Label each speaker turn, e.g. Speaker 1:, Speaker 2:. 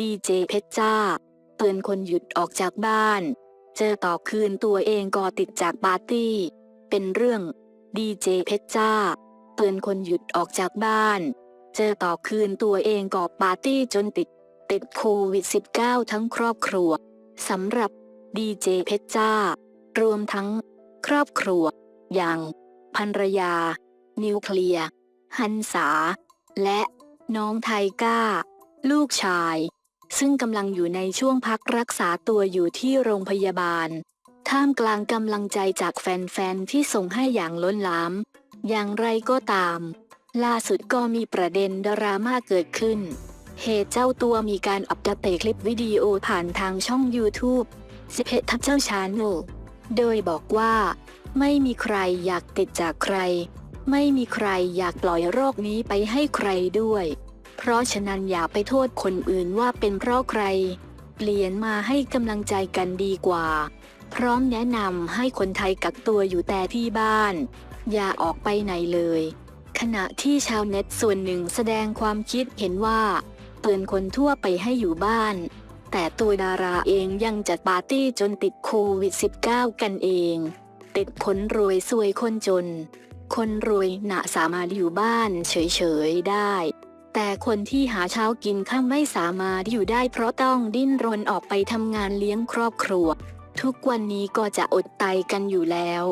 Speaker 1: ดีเจเพชรจ้า เตือนคนหยุดออกจากบ้าน เจอต่อคืนตัวเองก็ติดจากปาร์ตี้ เป็นเรื่อง ดีเจเพชรจ้า เตือนคนหยุดออกจากบ้าน เจอต่อคืนตัวเองก็ปาร์ตี้จนติด ติดโควิด -19 ทั้งครอบครัวสำหรับดีเจเพชรจ้า รวมทั้ง ครอบครัว อย่างภรรยา นิวเคลียร์ หันษา และน้องไทก้า ลูกชาย ซึ่งกำลังอยู่ในช่วงพักรักษาตัวอยู่ที่โรงพยาบาล ท่ามกลางกำลังใจจากแฟนๆ ที่ส่งให้อย่างล้นหลาม อย่างไรก็ตาม ล่าสุดก็มีประเด็นดราม่าเกิดขึ้น เหตุเจ้าตัวมีการอัปเดตคลิปวิดีโอผ่านทางช่อง YouTube สิเพทับเจ้าชานโดยบอกว่า ไม่มีใครอยากติดจากใคร ไม่มีใครอยากปล่อยโรคนี้ไปให้ใครด้วย เพราะฉะนั้นอย่าไปโทษคนอื่นว่าเป็นเพราะใคร เปลี่ยนมาให้กำลังใจกันดีกว่า พร้อมแนะนำให้คนไทยกักตัวอยู่แต่ที่บ้าน อย่าออกไปไหนเลย ขณะที่ชาวเน็ตส่วนหนึ่งแสดงความคิดเห็นว่าเตือนคนทั่วไปให้อยู่บ้าน แต่ตัวดาราเองยังจัดปาร์ตี้จนติดโควิด -19 กันเอง ติดคนรวยซวยคนจน คนรวยหนะสามารถอยู่บ้านเฉยๆได้ แต่คนที่หาเช้ากินข้ามไม่สามารถอยู่ได้เพราะต้องดิ้นรนออกไปทำงานเลี้ยงครอบครัว ทุกวันนี้ก็จะอดไตกันอยู่แล้ว